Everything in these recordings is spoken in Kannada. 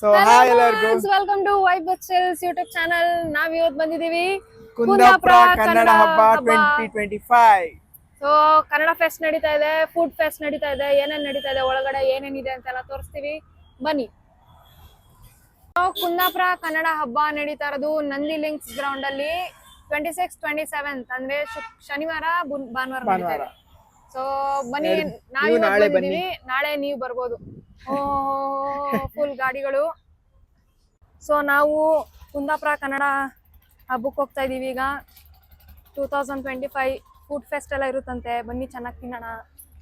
ಸೊ ಹಾಯ್ ಎಲ್ಲರಿಗೂ. Welcome to vibe with chills YouTube channel ನಾವ್ ಇವತ್ತು ಬಂದಿದೀವಿ ಕುಂದಾಪುರ ಕನ್ನಡ ಹಬ್ಬ twenty twenty five so Kannada fest ನಡೀತಾ ಇದೆ ಫುಡ್ ಫೆಸ್ಟ್ ನಡೀತಾ ಇದೆ ಏನೇನ್ ನಡೀತಾ ಇದೆ ಒಳಗಡೆ ಏನೇನಿದೆ ಅಂತೆಲ್ಲ ತೋರಿಸ್ತೀವಿ. ಬನ್ನಿ. ಕುಂದಾಪುರ ಕನ್ನಡ ಹಬ್ಬ ನಡೀತಾ ಇರೋದು ನಂದಿ ಲಿಂಕ್ಸ್ ಗ್ರೌಂಡ್ ಅಲ್ಲಿ ಟ್ವೆಂಟಿ ಸಿಕ್ಸ್ ಟ್ವೆಂಟಿ ಸೆವೆಂತ್ ಅಂದ್ರೆ ಶನಿವಾರ ಭಾನುವಾರ ಸೊ ಬನ್ನಿ ನಾಳೆ ನಾಳೆ ನೀವು ಬರ್ಬೋದು. ಫುಲ್ ಗಾಡಿಗಳು. ಸೊ ನಾವು ಕುಂದಾಪುರ ಕನ್ನಡ ಹಬ್ಬಕ್ಕೆ ಹೋಗ್ತಾ ಇದೀವಿ ಈಗ. Two thousand twenty five food fest ಎಲ್ಲ ಇರುತ್ತಂತೆ. ಬನ್ನಿ ಚೆನ್ನಾಗಿ ತಿನ್ನೋಣ.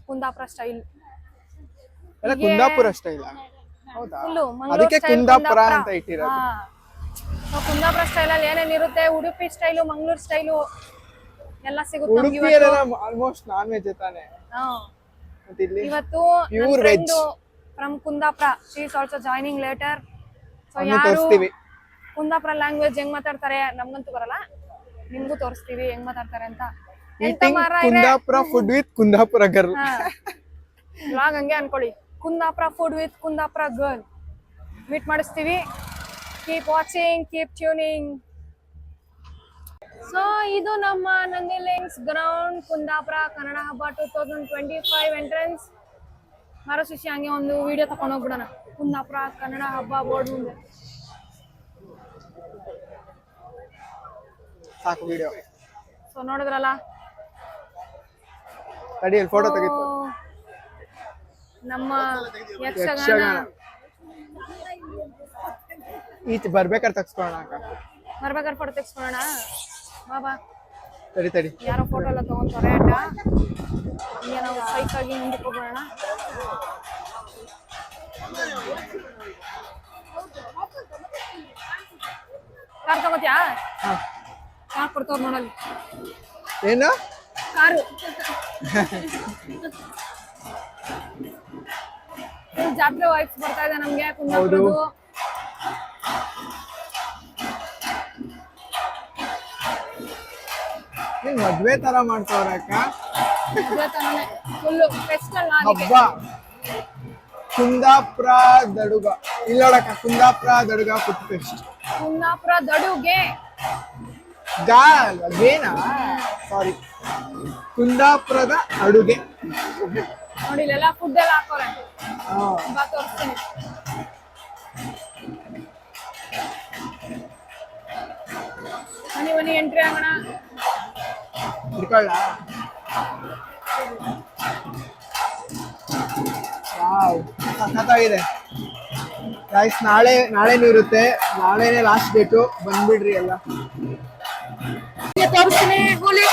ಕುಂದಾಪುರ ಸ್ಟೈಲ್ ಕುಂದಾಪುರ ಸ್ಟೈಲ್ ಅದಕ್ಕೆ ಕುಂದಾಪುರ ಅಂತ ಇಟ್ಟಿರೋದು. ಕುಂದಾಪುರ ಸ್ಟೈಲ್ ಅಲ್ಲಿ ಏನೇನ್ ಇರುತ್ತೆ? ಉಡುಪಿ ಸ್ಟೈಲು ಮಂಗಳೂರು ಸ್ಟೈಲು ಎಲ್ಲ ಸಿಗುತ್ತೆ. ಆಲ್ಮೋಸ್ಟ್ ನಾನ್ ವೆಜ್ ತಾನೆ? ಹಾ. ಇವತ್ತು pure veg. From Kundapura she is also joining later so ಯಾರು ತೋರಿಸ್ತೀವಿ. ಕುಂದಾಪುರ ಲ್ಯಾಂಗ್ವೇಜ್ ಹೆಂಗ್ ಮಾತಾಡ್ತಾರೆ ನಮ್ಗಂತೂ ಬರಲ್ಲ. ನಿಮ್ಗೂ ತೋರಿಸ್ತೀವಿ ಹೆಂಗ್ ಮಾತಾಡ್ತಾರೆ ಅಂತ. ಎಂತ ಈಟಿಂಗ್ ಮಾರ ಇದೆ? Kundapura food with Kundapura girl ಹಂಗೆ ಅನ್ಕೊಳ್ಳಿ. Kundapura food with Kundapura girl meet ಮಾಡಿಸ್ತೀವಿ. Keep watching keep tuning so ಇದು ನಮ್ಮ ನಂದಿ ಲಿಂಕ್ಸ್ ಗ್ರೌಂಡ್ ಕುಂದಾಪುರ ಕನ್ನಡ ಹಬ್ಬ two thousand twenty five entrance ಮರಶಿಶಿ ಹಂಗೆ ಒಂದು ವಿಡಿಯೋ ತಕೊಂಡು ಹೋಗ್ಬಿಡೋಣ. ಕುಂದಾಪುರ ಕನ್ನಡ ಹಬ್ಬ ಬೋರ್ಡ್ ಮುಂದೆ ಸಾಕು ವಿಡಿಯೋ ಸೊ ನೋಡಿದ್ರಲ್ಲ? ತಡಿ ಫೋಟೋ ತೆಗಿತು ನಮ್ಮ ಯಕ್ಷಗಾನ. ಈಚೆ ಬರ್ಬೇಕಾದ್ರೆ ತಗ್ಸ್ಕೊಳ್ಳೋಣ ಬರ್ಬೇಕಾದ್ರೆ ಫೋಟೋ ತೆಗ್ಸ್ಕೊಳ್ಳೋಣ? ಬಾಬಾ ತಡಿ ತಡಿ. ಯಾರೋ ಫೋಟೋ ಎಲ್ಲ ತಗೊಂತಾರೆ ಅಡ್ಡ ಹಂಗೆ ನಾವು ಸೈಕ್ ಆಗಿ ಮುಂದಕ್ಕೆ ಹೋಗೋಣ. ಕಾರ್ ತಗೋತ್ಯಾ. ಕಾರ್ ಕೊಡ್ತಾವ್ರ ನೋಡಲ್ಲಿ. ಏನು? ಕಾರು ಜಾತ್ರೆ ವೈಬ್ಸ್ ಬರ್ತಾ ಇದೆ ನಮ್ಗೆ ಕುಂದಾಪುರದ್ದು. ಮದ್ವೆ ತರ ಮಾಡ್ತಾವ್ರ ಅಕ್ಕ? ಹಬ್ಬ. ಕುಂದಾಪುರ ದಡುಗ. ಇಲ್ಲ ನೋಡಕ್ಕ ಕುಂದಾಪುರ ದಡುಗ ಫುಡ್ ಫೆಸ್ಟ್ ಕುಂದಾಪುರ ದಡುಗೆ. ಗೇನಾ ಅದೇನಾ ಸಾರಿ ಕುಂದಾಪುರದ ಅಡುಗೆ. ನೋಡಿ ಇಲ್ಲೆಲ್ಲ ಫುಡ್ ಎಲ್ಲ ಹಾಕೋರೆ. ಹಾ. ತೋರಿಸ್ತೀನಿ. ಬನ್ನಿ ಬನ್ನಿ ಎಂಟ್ರಿ ಆಗೋಣ. ಹಿಡ್ಕೊಳ್ಳ ಸಖತ್ತಾಗಿದೆ. ಗೈಸ್ ನಾಳೆ ನಾಳೆನೂ ಇರುತ್ತೆ. ನಾಳೆನೇ ಲಾಸ್ಟ್ ಡೇಟು ಬಂದ್ಬಿಡ್ರಿ ಎಲ್ಲ. ತೋರಿಸ್ತೀನಿ ಹುಲಿ.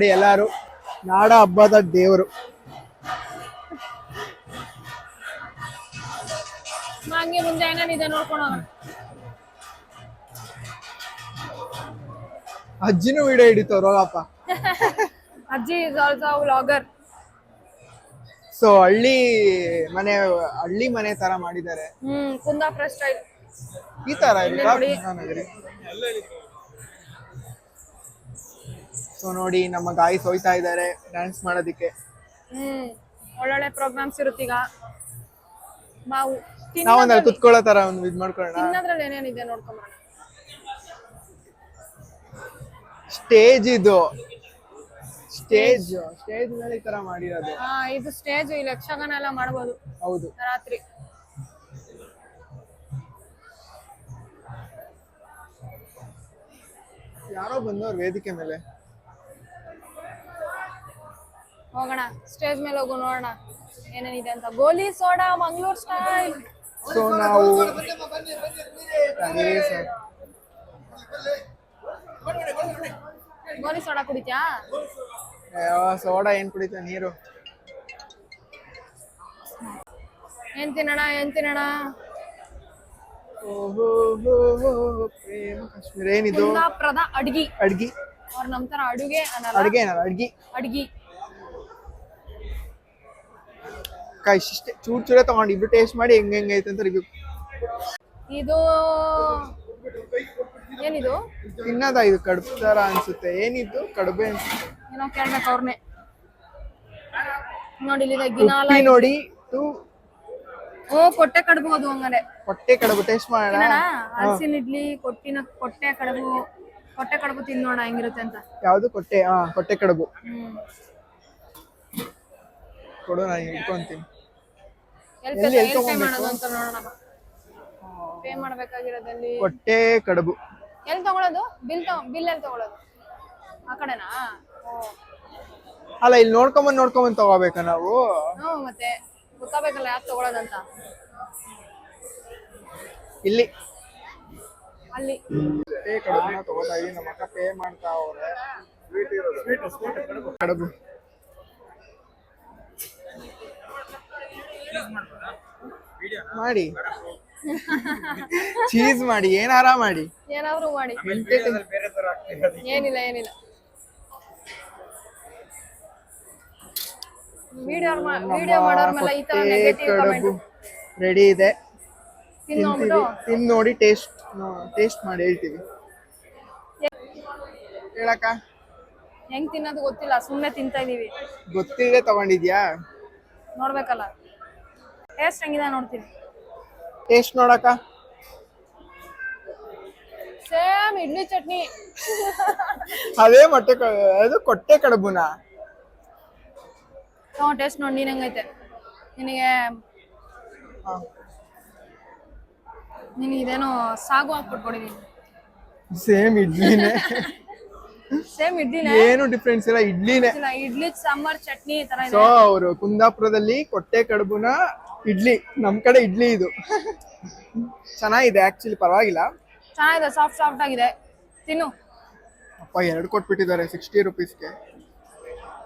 ನೋಡಿ ಎಲ್ಲಾರು ನಾಡ ಹಬ್ಬದ ದೇವರು. ಹಂಗೆ ಮುಂದೆ ಏನೇನಿದೆ ನೋಡ್ಕೊಂಡು ಅಜ್ಜಿನೂ ವಿಡಿಯೋ ಹಿಡಿತವ್ರು ಹೋಗಪ್ಪ ಅಜ್ಜಿ ಇಸ್ ಆಲ್ಸೋ ವ್ಲಾಗರ್ ಸೊ ಹಳ್ಳಿ ಮನೆ ಹಳ್ಳಿ ಮನೆ ತರ ಮಾಡಿದ್ದಾರೆ. ಹ್ಮ್ ಕುಂದಾಪುರ ಸ್ಟೈಲ್ ಈ ತರ ಇಲ್ಲ ಸೊ ನೋಡಿ ನಮ್ಮ ಗಾಯ್ಸ್ ಸೋಯ್ತಾ ಇದ್ದಾರೆ ಡ್ಯಾನ್ಸ್ ಮಾಡೋದಿಕ್ಕೆ. ಹ್ಮ್ ಒಳ್ಳೊಳ್ಳೆ ಪ್ರೋಗ್ರಾಮ್ಸ್ ಇರುತ್ತೀಗ ಮಾವು ನಾವೊಂದ್ ಅಲ್ಲಿ ಕುತ್ಕೊಳ್ಳೋ ತರ ಒಂದು ಇದ್ ಮಾಡ್ಕೊಳ್ಳೋಣ. ತಿನ್ನೋದ್ರಲ್ಲಿ ಏನೇನಿದೆ ನೋಡ್ಕೊಂಬರೋಣ. ಸ್ಟೇಜ್ ಇದು. ಸ್ಟೇಜ್ ಸ್ಟೇಜ್ ಮೇಲೆ ಈ ತರ ಮಾಡಿರೋದು. ಹಾ ಇದು ಸ್ಟೇಜ್ ಇಲ್ಲಿ ಯಕ್ಷಗಾನ ಎಲ್ಲ ಮಾಡ್ಬೋದು. ಹೌದು. ರಾತ್ರಿ. ಯಾರೋ ಬಂದವ್ರು ವೇದಿಕೆ ಮೇಲೆ. ಹೋಗೋಣ ಸ್ಟೇಜ್ ಮೇಲೆ ಹೋಗು ನೋಡೋಣ ಏನೇನಿದೆ ಅಂತ. ಗೋಲಿ ಸೋಡಾ ಮಂಗ್ಳೂರ್ ಸ್ಟೈಲ್ ಸೊ ನಾವು ಗೋಲಿ ಸೋಡಾ ಕುಡಿತ್ಯಾ? ಸೋಡಾ ಏನ್ ಕುಡಿತ ನೀರು? ಏನ್ ತಿನ್ನೋಣ ಏನ್ ತಿನ್ನೋಣ? ಕಾಶ್ಮೀರ. ಏನಿದು? ಕುಂದಾಪುರದ ಅಡ್ಗಿ. ಅಡ್ಗಿ. ಅವ್ರ ನಮ್ ತರ ಅಡುಗೆ ಅನ್ನಲ್ಲ. ಅಡ್ಗೆ ಏನಲ್ಲ ಅಡ್ಗಿ. ಅಡ್ಗಿ. ಇಷ್ಟೇ ಚೂರ್ ಚೂರೇ ತಗೊಂಡು ಇಬ್ರು ಟೇಸ್ಟ್ ಮಾಡಿ ಹೆಂಗ್ ಹೆಂಗ್ ಐತೆ ಅಂತ ರಿವ್ಯೂ ಇದು ಏನಿದು? ತಿನ್ನದ ಇದು ಕಡುಬು ತರ ಅನ್ಸುತ್ತೆ. ಏನಿದು? ಕಡುಬೆ ಅನ್ಸುತ್ತೆ. ಏನೋ ಕೇಳ್ಬೇಕು ಅವ್ರನ್ನೇ ನೋಡಿ ಇಲ್ಲಿ ಗಿನಾಲ ಉಪ್ಪಿ ನೋಡಿ ಟು ಓ ಕೊಟ್ಟೆ ಕಡ್ಬೋದು ಹಂಗಾರೆ ಹೊಟ್ಟೆ ಕಡುಬು ಟೇಸ್ಟ್ ಮಾಡೋಣ. ತಿನ್ನೋಣ? ಹಲಸಿನ ಇಡ್ಲಿ ಕೊಟ್ಟಿನ ಕೊಟ್ಟೆ ಕಡುಬು. ಕೊಟ್ಟೆ ಕಡುಬು ತಿನ್ನೋಣ ಹೆಂಗಿರುತ್ತೆ ಅಂತ. ಯಾವ್ದು? ಕೊಟ್ಟೆ ಹಾ ಕೊಟ್ಟೆ ಕಡುಬು. ಹ್ಮ್. ಕೊಡು ನಾನು ಇಟ್ಕೊಂತೀನಿ. ಎಲ್ಲಿ ಎಲ್ಲಿ- ತಗೊಂಬೇಕು? ಅಂತ ನೋಡೋಣ. ಪೇ ಮಾಡ್ಬೇಕಾಗಿರೋದಲ್ಲಿ. ಹೊಟ್ಟೆ ಕಡುಬು. ಎಲ್ಲಿ ತಗೊಳ್ಳೋದು ಬಿಲ್ ಬಿಲ್ ಎಲ್ಲಿ ತಗೊಳ್ಳೋದು ಆ ಕಡೆನಾ? ಅಲ್ಲ ಇಲ್ಲಿ ನೋಡ್ಕೊಂಬಂದು ನೋಡ್ಕೊಂಬಂದ್ ತಗೋಬೇಕ ನಾವು? ಹ್ಞೂ ಮತ್ತೆ ಗೊತ್ತಾಗಬೇಕಲ್ಲ ಯಾಕೆ ತಗೊಳ್ಳೋದಂತ ಇಲ್ಲಿ. ಅಲ್ಲಿ. ಪೇ ಕಡುಬನ್ನ ತಗೋತಾ ಇದೀನಿ ನಮ್ಮ ಅಕ್ಕ ಪೇ ಮಾಡ್ತಾ ಅವ್ರೆ ಕಡುಬು. ಮಾಡಿ. ಚೀಸ್ ಮಾಡಿ ಏನಾರ ಮಾಡಿ? ಏನಾದ್ರು ಮಾಡಿ. ಏನಿಲ್ಲ ಏನಿಲ್ಲ. ವಿಡಿಯೋ ವಿಡಿಯೋ ಮಾಡೋರ್ ಮೇಲೆ ಈ ತರ ಹೊಟ್ಟೆ ನೆಗೆಟಿವ್ ಕಮೆಂಟ್ ರೆಡಿ ಇದೆ. ನೋಡಿ ಟೇಸ್ಟ್ ಟೇಸ್ಟ್ ಮಾಡಿ ಹೇಳ್ತೀವಿ. ಹೇಳಕ್ಕ. ಹೆಂಗ್ ತಿನ್ನೋದು ಗೊತ್ತಿಲ್ಲ ಸುಮ್ಮನೆ ತಿಂತಾ ಇದೀವಿ. ಗೊತ್ತಿಲ್ಲದೆ ತಗೊಂಡಿದ್ಯಾ? ನೋಡ್ಬೇಕಲ್ಲ. ಟೇಸ್ಟ್ ಹೆಂಗಿದೆ ನೋಡ್ತೀನಿ. ಟೇಸ್ಟ್ ನೋಡಕ ಸೇಮ್ ಇಡ್ಲಿ ಚಟ್ನಿ. ಅದೇ ಮೊಟ್ಟೆ ಅದು ಕೊಟ್ಟೆ ಕಡುಬುನಾ. ಹ್ಞೂ ಟೇಸ್ಟ್ ನೋಡಿ ನೀನು ಹೆಂಗೈತೆ? ನಿನಗೆ ನೀನು ಇದೇನೋ ಸಾಗು ಹಾಕ್ಬಿಟ್ಕೊಡಿದೀನಿ ಸೇಮ್ ಇಡ್ಲಿನೇ. ಸೇಮ್ ಇಡ್ಲಿನೇ? ಏನು ಡಿಫ್ರೆನ್ಸ್ ಇಲ್ಲ ಇಡ್ಲಿನೇ. ಇಲ್ಲ ಇಡ್ಲಿ ಸಾಂಬಾರ್ ಚಟ್ನಿ ತರ ಇದೆ. ಸೊ ಅವರು ಕುಂದಾಪುರದಲ್ಲಿ ಕೊಟ್ಟೆ ಕಡುಬುನ ಇಡ್ಲಿ ನಮ್ ಕಡೆ ಇಡ್ಲಿ ಇದು. ಚೆನ್ನಾಗಿದೆ ಆಕ್ಚುಲಿ ಪರವಾಗಿಲ್ಲ. ಚೆನ್ನಾಗಿದೆ ಸಾಫ್ಟ್ ಸಾಫ್ಟ್ ಆಗಿದೆ. ತಿನ್ನು. ಅಪ್ಪ ಎರಡು ಕೊಟ್ಬಿಟ್ಟಿದ್ದಾರೆ ಸಿಕ್ಸ್ಟಿ ರುಪೀಸ್ಗೆ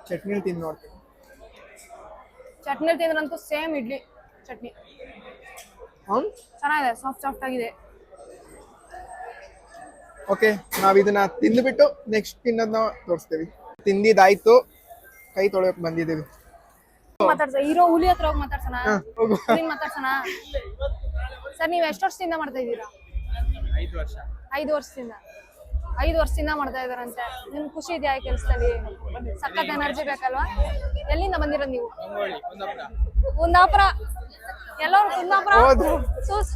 ಚಟ್ನಿ ತಿಂದು ನೋಡ್ತೀನಿ. ಚಟ್ನಿ ತಿಂದ್ರಂತೂ ಸೇಮ್ ಇಡ್ಲಿ ಚಟ್ನಿ. ಹ್ಮ್? ಚೆನ್ನಾಗಿದೆ ಸಾಫ್ಟ್ ಸಾಫ್ಟ್ ಆಗಿದೆ. ಓಕೆ ನಾವು ಇದನ್ನ ತಿಂದ್ಬಿಟ್ಟು ನೆಕ್ಸ್ಟ್ ತಿನ್ನೋದನ್ನ ತೋರಿಸ್ತೀವಿ. ತಿಂದಿದ್ದಾಯ್ತು ಕೈ ತೊಳೆಯೋಕೆ ಬಂದಿದ್ದೀವಿ. ಮಾತಾಡ್ಸ. ಇರೋ ಹುಲಿ ಹತ್ರ ಹೋಗಿ ಮಾತಾಡ್ಸೋಣ. ನೀನ್ ಮಾತಾಡ್ಸೋಣ. ಸರ್ ನೀವ್ ಎಷ್ಟು ವರ್ಷದಿಂದ ಮಾಡ್ತಾ ಇದ್ದೀರಾ? ಐದು ವರ್ಷ. ಐದು ವರ್ಷದಿಂದ. ಐದು ವರ್ಷದಿಂದ ಮಾಡ್ತಾ ಇದಾರಂತೆ ನಿಮ್ ಖುಷಿ ಇದೆಯಾ ಈ ಕೆಲ್ಸದಲ್ಲಿ? ಸಖತ್ ಎನರ್ಜಿ ಬೇಕಲ್ವಾ? ಎಲ್ಲಿಂದ ಬಂದಿರೋದು ನೀವು? ಕುಂದಾಪುರ. ಎಲ್ಲರೂ ಕುಂದಾಪುರ. ಸೂಸ್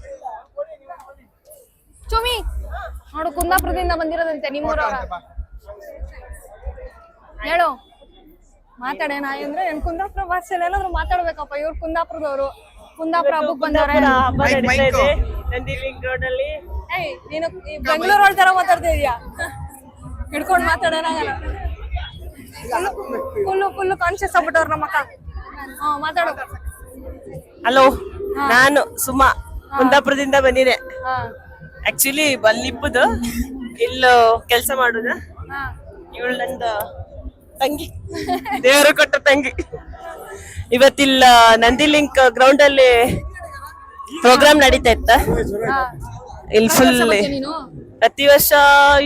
ಚುಮಿ ನೋಡು ಕುಂದಾಪುರದಿಂದ ಬಂದಿರೋದಂತೆ ನಿಮ್ಮೂರ ಹೇಳು. ಮಾತಾಡೇನ ಅಂದ್ರೆ ನನ್ ಕುಂದಾಪುರ ಭಾಷೆಯಲ್ಲಿ ಏನಾದ್ರು ಮಾತಾಡ್ಬೇಕಪ್ಪ. ಇವ್ರು ಕುಂದಾಪುರದವ್ರು. ಕುಂದಾಪುರ ಹಬ್ಬಕ್ ಬಂದವ್ರೆ. ಹಬ್ಬ ಮೈಕ್, ಇದೆ ನಂದಿ ಲಿಂಕ್ ರೋಡ್ ಅಲ್ಲಿ ಏಯ್ ನೀನು ಈ ಬೆಂಗಳೂರು ತರ ಮಾತಾಡ್ತಾ ಇದೀಯಾ? ಹಿಡ್ಕೊಂಡು ಮಾತಾಡೋಣಾಗಲ್ಲ ಫುಲ್ಲು ಫುಲ್ಲು ಕಾನ್ಶಿಯಸ್ ಆಗ್ಬಿಟ್ಟವ್ರ ನಮ್ಮ ಅಕ್ಕ. ಹಾ ಮಾತಾಡು. ಹಲೋ ನಾನು ಸುಮಾ. ಕುಂದಾಪುರದಿಂದ ಬಂದಿದೆ ಹಾ. ಆಕ್ಚುಲಿ ಬಲ್ಲಿಪ್ಪದು ಇಲ್ಲೂ ಕೆಲಸ ಮಾಡುದ. ಹಾ. ಇವಳು ನಂದು ತಂಗಿ. ದೇವರು ಕೊಟ್ಟ ತಂಗಿ. ಇವತ್ತಿಲ್ಲ ನಂದಿಲಿಂಕ್ ಗ್ರೌಂಡ್ ಅಲ್ಲಿ ಪ್ರೋಗ್ರಾಮ್ ನಡೀತಾ ಇತ್ತ? ಇಲ್ಲಿ ಫುಲ್ ಪ್ರತಿ ವರ್ಷ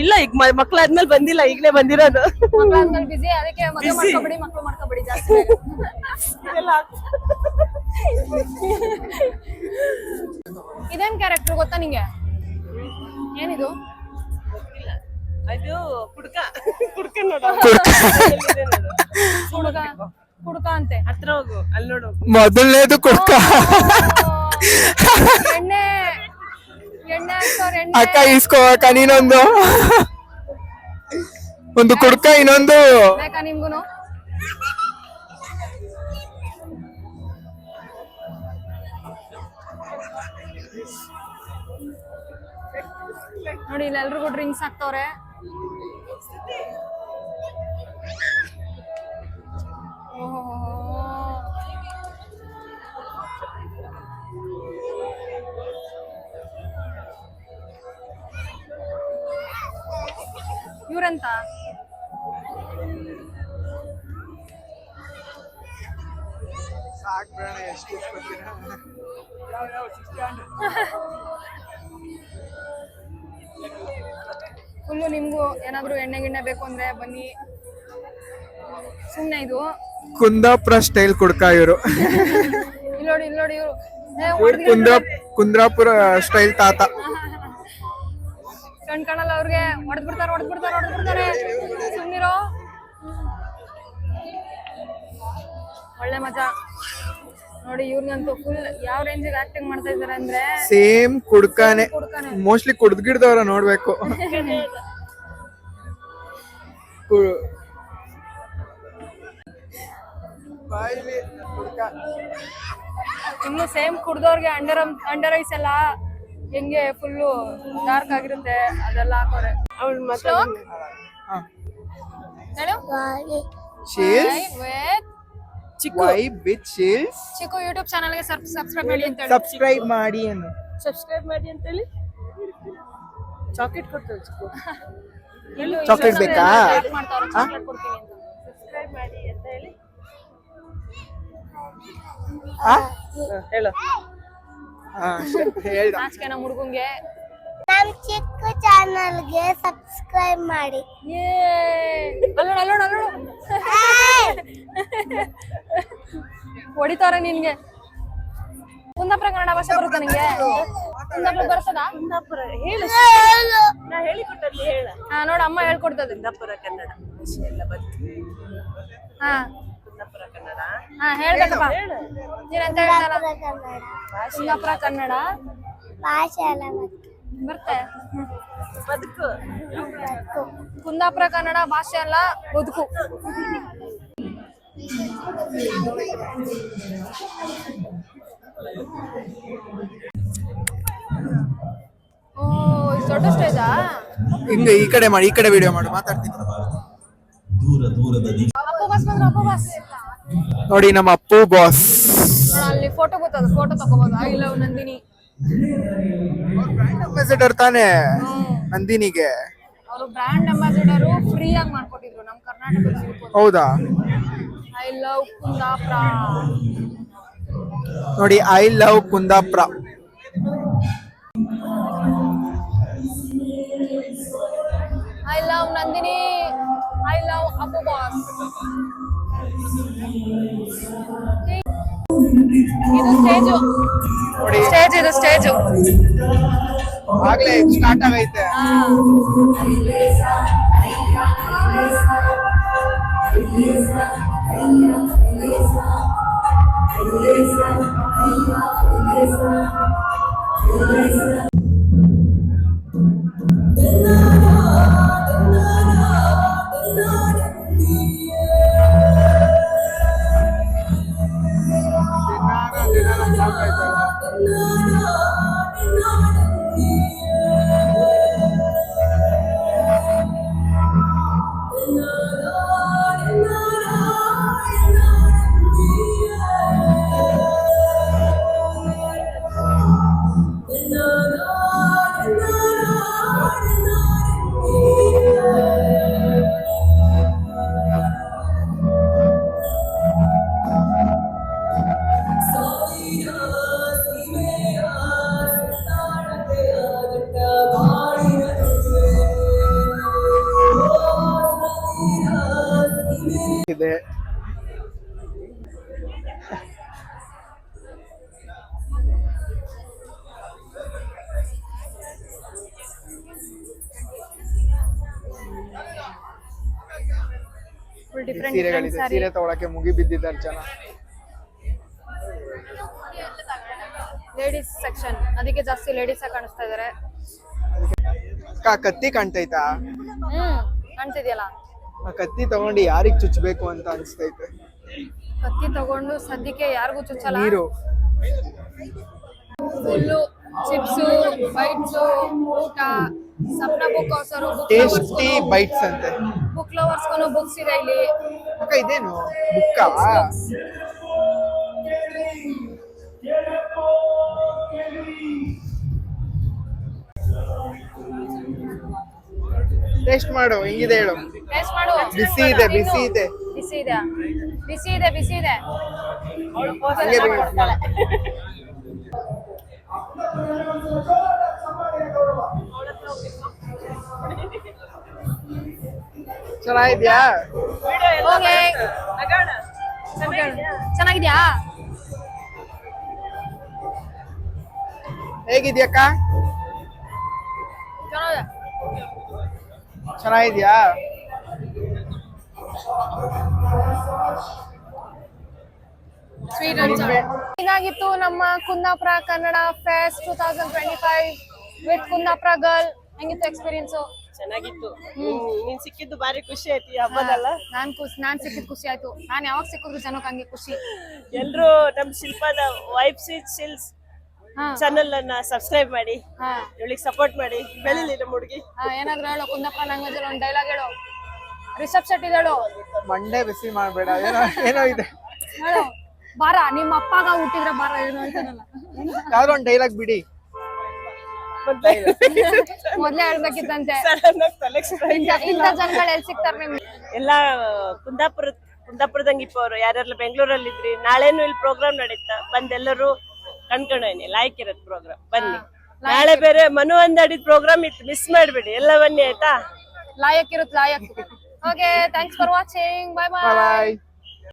ಇಲ್ಲ ಈಗ ಮಕ್ಳಾದ್ಮೇಲೆ ಬಂದಿಲ್ಲ ಈಗಲೇ ಬಂದಿರೋದು. ಇದೇನ್ ಕ್ಯಾರೆಕ್ಟರ್ ಗೊತ್ತಾ ನಿಂಗೆ? ಏನಿದು? ಅದು ಕುಡ್ಕ. ಕುಡ್ಕ ನೋಡು. ಹುಡುಗ ಹುಡುಗ ಅಂತೆ. ಹತ್ರ ಹೋಗು ಅಲ್ಲಿ ನೋಡು. ಮೊದಲನೇದು ಕುಡ್ಕ. ಎಣ್ಣೆ ಎಣ್ಣೆ ಹಾಕ್ತವ್ರ ಎಣ್ಣೆ. ಅಕ್ಕ ಇಸ್ಕೋ ಅಕ್ಕ ನೀನೊಂದು. ಒಂದು ಕುಡ್ಕ ಇನ್ನೊಂದು. ಬೇಕಾ ನಿಮ್ಗುನು. ನೋಡಿ ಇಲ್ಲಿ ಎಲ್ರಿಗೂ ಡ್ರಿಂಕ್ಸ್ ಹಾಕ್ತವ್ರೆ. ಇವ್ರಂತ? ಫುಲ್ಲು ನಿಮಗೂ ಏನಾದರೂ ಎಣ್ಣೆ ಗಿಣ್ಣೆ ಬೇಕು ಅಂದರೆ ಬನ್ನಿ. ಸುಮ್ಮನೆ ಇದು. ಕುಂದಾಪುರ ಸ್ಟೈಲ್ ಕುಡ್ಕ ಇವರು. ನೋಡಿ ಇಲ್ಲಿ ನೋಡಿ ಇವರು. ಕುಂದ್ರ ಕುಂದ್ರಾಪುರ ಸ್ಟೈಲ್ ತಾತ. ಕಣ್ ಕಾಣಲ್ಲ ಅವ್ರಿಗೆ. ಹೊಡೆದ್ ಬಿಡ್ತಾರೆ ಹೊಡೆದ್ ಬಿಡ್ತಾರೆ ಹೊಡೆದ್ ಬಿಡ್ತಾರೆ. ಸುಮ್ನಿರೋ. ಒಳ್ಳೆ ಮಜಾ. ನೋಡಿ ಇವ್ರಿಗಂತೂ ಫುಲ್ ಯಾವ ರೇಂಜಿಗೆ ಆಕ್ಟಿಂಗ್ ಮಾಡ್ತಾ ಇದಾರೆ ಅಂದ್ರೆ ಸೇಮ್ ಕುಡ್ಕಾನೆ. ಮೋಸ್ಟ್ಲಿ ಮೋಸ್ಟ್ಲಿ ಕುಡ್ದ್ಗಿಡ್ದವ್ರ ನೋಡ್ಬೇಕು. ಬಾಯ್ಲಿ ಕುಡ್ಕ. ಇನ್ನು ಸೇಮ್ ಕುಡ್ದವ್ರಿಗೆ ಅಂಡರ್ ಅಂಡರ್ ಐಸ್ ಎಲ್ಲ ಹೆಂಗೆ ಫುಲ್ಲು ಡಾರ್ಕ್ ಆಗಿರುತ್ತೆ ಅದೆಲ್ಲ ಹಾಕೋರೆ. ಅವಳು ಮತ್ತೆ. ಹೇಳು? with Vibe with chills. ಚಿಕ್ಕು ಯೂಟ್ಯೂಬ್ ಚಾನಲ್ಗೆ ಸಬ್ಸ್ಕ್ರೈಬ್ ಮಾಡಿ ಅಂತ ಹೇಳಿ. ಸಬ್ಸ್ಕ್ರೈಬ್ ಮಾಡಿ ಅನ್ನು ಸಬ್ಸ್ಕ್ರೈಬ್ ಮಾಡಿ ಅಂತೇಳಿ ಚಾಕ್ಲೇಟ್ ಕೊಡ್ತಾಳೆ ಚಿಕ್ಕು. ಬೇಕಾ? ಚಾಕ್ಲೇಟ್ ಕೊಡ್ತೀನಿ ಅಂತ. ಸಬ್ಸ್ಕ್ರೈಬ್ ಮಾಡಿ. ಅಂತ ಹೇಳಿ. ನಾಚಿಕೆನ ಹುಡುಗಂಗೆ. ನಮ್ ಚಿಕ್ಕ ಚಾನಲ್ಗೆ ಸಬ್ಸ್ಕ್ರೈಬ್ ಮಾಡಿ. ಅಲ್ಲೋಣ ಅಲ್ಲೋಣ ಅಲ್ಲೋಣ ಹೊಡಿತಾರ ನಿನ್ಗೆ. ಕುಂದಾಪುರ ಕನ್ನಡ ಭಾಷೆ ಬರುತ್ತಾ ನಿಂಗೆ? ಕುಂದಾಪುರ ಬರ್ತದಾ ಕುಂದಾಪುರ ಹೇಳು. ನಾ ಹೇಳಿ ಕೊಟ್ಟಲ್ಲಿ ಹೇಳ. ಹಾ ನೋಡ ಅಮ್ಮ ಹೇಳ್ಕೊಡ್ತದೆ. ಕುಂದಾಪುರ ಕನ್ನಡ ಭಾಷೆ ಎಲ್ಲ ಹಾ. ಹಾ ಹೇಳ್ಬೇಕಪ್ಪ. ಹೇಳು. ಅಂತ ಹೇಳ್ತಾರ? ಕನ್ನಡ. ಕುಂದಾಪುರ ಕನ್ನಡ? ಭಾಷೆ ಅಲ್ಲ ಬರ್ತೆ ಬದುಕು. ಕುಂದಾಪುರ ಕನ್ನಡ ಭಾಷೆ ಅಲ್ಲ ಬದುಕು. ಓ ದೊಡ್ಡ ಸ್ಟೇಜಾ ಹಿಂಗ ಈ ಕಡೆ ಮಾಡಿ ಈ ಕಡೆ ವಿಡಿಯೋ ಮಾಡಿ ಮಾತಾಡ್ತೀನಿ. ದೂರ ದೂರದ ಅಪ್ಪು ಬಸ್ ಬಂದ್ರು ಅಪ್ಪು ಬಸ್. ನೋಡಿ ನಮ್ಮ ಅಪ್ಪು ಬಾಸ್ ಅಲ್ಲಿ ಫೋಟೋ ಗೊತ್ತದ? ಫೋಟೋ ತಗೋಬಹುದು ಐ ಲವ್ ನಂದಿನಿ. ಅಂಬಾಸಿಡರ್ ತಾನೆ ನಂದಿನಿಗೆ. ಅವರು ಬ್ರ್ಯಾಂಡ್ ಅಂಬಾಸಿಡರು ಫ್ರೀ ಆಗಿ ಮಾಡ್ಕೊಟ್ಟಿದ್ರು ನಮ್ಮ ಕರ್ನಾಟಕದ ಹೌದಾ? ಐ ಲವ್ ಕುಂದಾಪುರ ನೋಡಿ I love Kundapura I love Nandini. I love Appu boss ಇದು ಸ್ಟೇಜು ಸ್ಟೇಜ್ ಇದು ಸ್ಟೇಜು ಆಗ್ಲೇ ಸ್ಟಾರ್ಟ್ ಆಗೈತೆ na ಸೀರೆಗಳಿದೆ. ಸೀರೆ ತಗೊಳಕ್ಕೆ ಮುಗಿ ಬಿದ್ದಿದ್ದಾರೆ ಜನ. ಲೇಡೀಸ್ ಸೆಕ್ಷನ್ ಅದಕ್ಕೆ ಜಾಸ್ತಿ ಲೇಡೀಸ್ ಕಾಣಿಸ್ತಾ ಇದಾರೆ. ಅಕ್ಕ ಕತ್ತಿ ಕಾಣ್ತೈತಾ? ಹ್ಮ್ ಕಾಣ್ತಿದ್ಯಲ್ಲ. ಆ ಕತ್ತಿ ತಗೊಂಡು ಯಾರಿಗ್ ಚುಚ್ಚಬೇಕು ಅಂತ ಅನ್ಸ್ತೈತೆ? ಕತ್ತಿ ತಗೊಂಡು ಸದ್ಯಕ್ಕೆ ಯಾರಿಗೂ ಚುಚ್ಚಲ್ಲ. ನೀರು. ಫುಲ್ಲು ಚಿಪ್ಸು ಬೈಟ್ಸು ಊಟ ಸಪ್ನ ಬುಕ್ ಹೌಸರು ಟೇಸ್ಟಿ ಬೈಟ್ಸ್ ಅಂತೆ. ಬುಕ್ ಲವರ್ಸ್ಗೂ ಬುಕ್ಸ್ ಇದೆ ಇಲ್ಲಿ. ಅಕ್ಕ ಇದೇನು? ಬುಕ್ಕಾ ಟೇಸ್ಟ್ ಮಾಡು ಹಿಂಗಿದೆ ಹೇಳು. ಟೇಸ್ಟ್ ಮಾಡು ಬಿಸಿ ಇದೆ ಬಿಸಿ ಇದೆ. ಬಿಸಿ ಇದೆ. ಬಿಸಿ ಇದೆ ಬಿಸಿ ಇದೆ. ಚೆನ್ನಾಗಿದ್ಯಾ? ಚೆನ್ನಾಗಿದ್ಯಾ? ಹೇಗಿದ್ಯಕ್ಕ? ಅಕ್ಕ ಚೆನ್ನಾಗಿದ್ಯಾ? ಏನಾಗಿತ್ತು ನಮ್ಮ Kundapura Kannada fest two thousand twenty five with Kundapura girl ಹೆಂಗಿತ್ತು ಎಕ್ಸ್ಪೀರಿಯನ್ಸ್ ಚೆನ್ನಾಗಿತ್ತು. ನೀನ್- ಸಿಕ್ಕಿದ್ದು ಬಾರಿ ಖುಷಿ ಆಯ್ತು ಈ ಹಬ್ಬದಲ್ಲ. ನಾನ್ ಖುಷಿ ನಾನ್ ಸಿಕ್ಕಿದ್ ಖುಷಿ ಆಯ್ತು. ನಾನ್ ಯಾವಾಗ ಸಿಕ್ಕಿದ್ರು ಜನಕ್ಕೆ ಹಂಗೆ ಖುಷಿ. ಎಲ್ರು ನಮ್ ಶಿಲ್ಪದ ವೈಫ್ ಸಿಲ್ಸ್ ಚಾನಲ್ ಅನ್ನ ಸಬ್ಸ್ಕ್ರೈಬ್ ಮಾಡಿ ಇವಳಿಗೆ ಸಪೋರ್ಟ್ ಮಾಡಿ. ಬೆಳಿಲಿ ನಮ್ಮ ಹುಡುಗಿ. ಏನಾದ್ರು ಹೇಳು ಕುಂದಪ್ಪ ಲ್ಯಾಂಗ್ವೇಜ್ ಅಲ್ಲಿ ಒಂದು ಡೈಲಾಗ್ ಹೇಳು. ರಿಷಬ್ ಶೆಟ್ಟಿ ಹೇಳು. ಮಂಡೆ ಬಿಸಿ ಮಾಡ್ಬೇಡ. ಏನೋ ಏನೋ ಇದೆ. ಹೇಳು. ಬಾರ ನಿಮ್ಮ ಅಪ್ಪಗ ಹುಟ್ಟಿದ್ರೆ ಬಾರ ಏನು ಅಂತಾನಲ್ಲ ಯಾವ್ದೋ ಒಂದು ಡೈಲಾಗ್ ಬಿಡಿ. ಮೊದ್ಲೇ ಹೇಳ್ಬೇಕಿತ್ತಂತೆ. ಇಂಥ ಜನಗಳು ಎಲ್ಲಿ ಸಿಗ್ತಾರೆ ನಿಮ್ಗೆ? ಎಲ್ಲ ಕುಂದಾಪುರ ಕುಂದಾಪುರದಂಗಿಪ್ಪ ಅವರು ಯಾರೆಲ್ಲ ಬೆಂಗಳೂರಲ್ಲಿ ಇದ್ರಿ ನಾಳೆನು ಇಲ್ಲಿ ಪ್ರೋಗ್ರಾಮ್ ನಡೀತಾ ಬಂದೆಲ್ಲರೂ ಕಣ್ಕೊಂಡೋಯ್ನಿ ಲಾಯ್ಕ್ ಇರತ್ ಪ್ರೋಗ್ರಾಮ್ ಬನ್ನಿ. ನಾಳೆ ಬೇರೆ ಮನು ಅಂದಾಡಿದ ಪ್ರೋಗ್ರಾಮ್ ಇತ್ತು ಮಿಸ್ ಮಾಡ್ಬೇಡಿ ಎಲ್ಲ ಬನ್ನಿ ಆಯ್ತಾ? ಲಾಯಕ್ ಇರುತ್ತೆ ಲಾಯಕ್. Okay thanks for watching bye bye bye